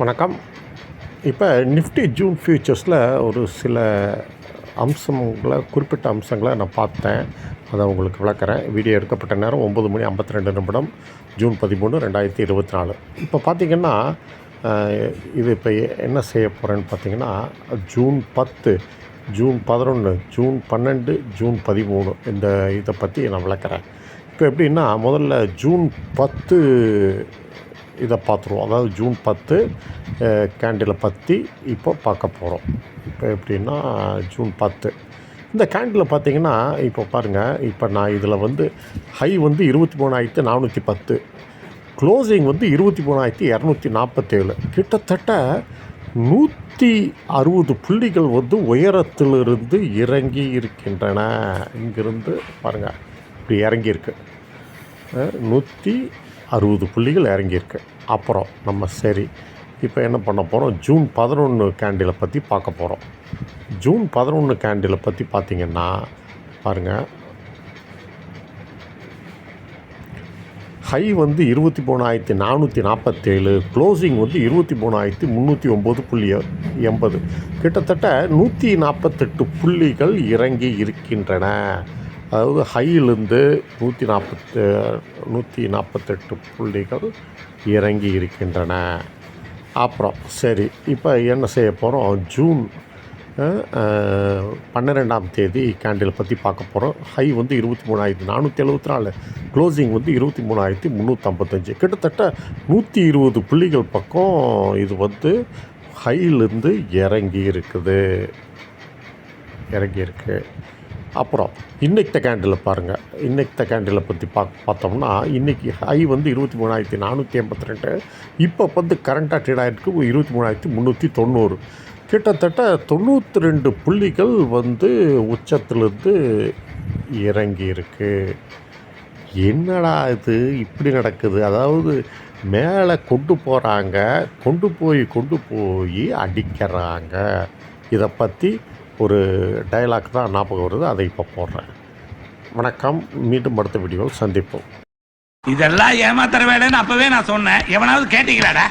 வணக்கம். இப்போ Nifty June ஃபியூச்சர்ஸில் ஒரு சில அம்சங்களை குறிப்பிட்ட அம்சங்களை நான் பார்த்தேன். அதை உங்களுக்கு விளக்குறேன். வீடியோ எடுக்கப்பட்ட நேரம் ஒம்பது மணி ஐம்பத்தி ரெண்டு நிமிடம் ஜூன் பதிமூணு ரெண்டாயிரத்தி இருபத்தி நாலு இப்போ பார்த்திங்கன்னா இது இப்போ என்ன செய்ய போகிறேன்னு பார்த்தீங்கன்னா ஜூன் பத்து ஜூன் பதினொன்று ஜூன் பன்னெண்டு ஜூன் பதிமூணு இந்த இதை பற்றி நான் விளக்குறேன். இப்போ எப்படின்னா முதல்ல ஜூன் பத்து இதை பார்த்துருவோம். அதாவது ஜூன் பத்து கேண்டிலை பற்றி இப்போ பார்க்க போகிறோம் இப்போ எப்படின்னா ஜூன் பத்து. இந்த கேண்டில் பார்த்தீங்கன்னா இப்போ பாருங்கள் இப்போ நான் இதில் வந்து ஹை வந்து இருபத்தி மூணாயிரத்து நானூற்றி பத்து. க்ளோசிங் வந்து இருபத்தி மூணாயிரத்தி இரநூத்தி நாற்பத்தேழு. கிட்டத்தட்ட நூற்றி அறுபது புள்ளிகள் வந்து உயரத்திலிருந்து இறங்கி இருக்கின்றன. இங்கிருந்து பாருங்கள் இப்படி இறங்கியிருக்கு நூற்றி அறுபது புள்ளிகள் இறங்கியிருக்கு. அப்புறம் நம்ம சரி இப்போ என்ன பண்ண போகிறோம் ஜூன் பதினொன்று கேண்டிலை பற்றி பார்க்க போகிறோம் ஜூன் பதினொன்று கேண்டிலை பற்றி பார்த்திங்கன்னா பாருங்கள் ஹை வந்து இருபத்தி மூணாயிரத்தி நானூற்றி நாற்பத்தேழு க்ளோசிங் வந்து இருபத்தி மூணாயிரத்தி முந்நூற்றி ஒம்பது புள்ளி எண்பது. கிட்டத்தட்ட நூற்றி நாற்பத்தெட்டு புள்ளிகள் இறங்கி இருக்கின்றன. அதாவது ஹையிலிருந்து நூற்றி நாற்பத்து நூற்றி நாற்பத்தெட்டு புள்ளிகள் இறங்கி இருக்கின்றன. அப்புறம் சரி இப்போ என்ன செய்ய போகிறோம் ஜூன் பன்னிரெண்டாம் தேதி கேண்டில் பற்றி பார்க்க போகிறோம் ஹை வந்து இருபத்தி மூணாயிரத்தி நானூற்றி எழுபத்தி நாலு க்ளோசிங் வந்து இருபத்தி மூணாயிரத்தி முந்நூற்றம்பத்தஞ்சு கிட்டத்தட்ட நூற்றி இருபது புள்ளிகள் பக்கம் இது வந்து ஹையிலிருந்து இறங்கி இருக்குது. இறங்கியிருக்கு அப்புறம் இன்றைக்கு கேண்டில் பாருங்கள் இன்றைக்கு கேண்டிலை பற்றி பா பார்த்தோம்னா இன்றைக்கி ஹை வந்து இருபத்தி மூணாயிரத்தி நானூற்றி எண்பத்தி ரெண்டு. இப்போ வந்து கரண்ட்டாக ட்ரேட் இருபத்தி மூணாயிரத்தி முந்நூற்றி தொண்ணூறு. கிட்டத்தட்ட தொண்ணூற்றி ரெண்டு புள்ளிகள் வந்து உச்சத்திலிருந்து இறங்கியிருக்கு. என்னடா இது? இப்படி நடக்குது. அதாவது மேலே கொண்டு போகிறாங்க கொண்டு போய் கொண்டு போய் அடிக்கிறாங்க. இதை பற்றி ஒரு டயலாக் தான் ஞாபகம் வருது. அதை இப்போ போடுறேன். வணக்கம். மீண்டும் அடுத்த வீடியோவில் சந்திப்போம். இதெல்லாம் ஏமாத்துற வேலைன்னு அப்பவே நான் சொன்னேன். எவனாவது கேட்டீங்களாடா?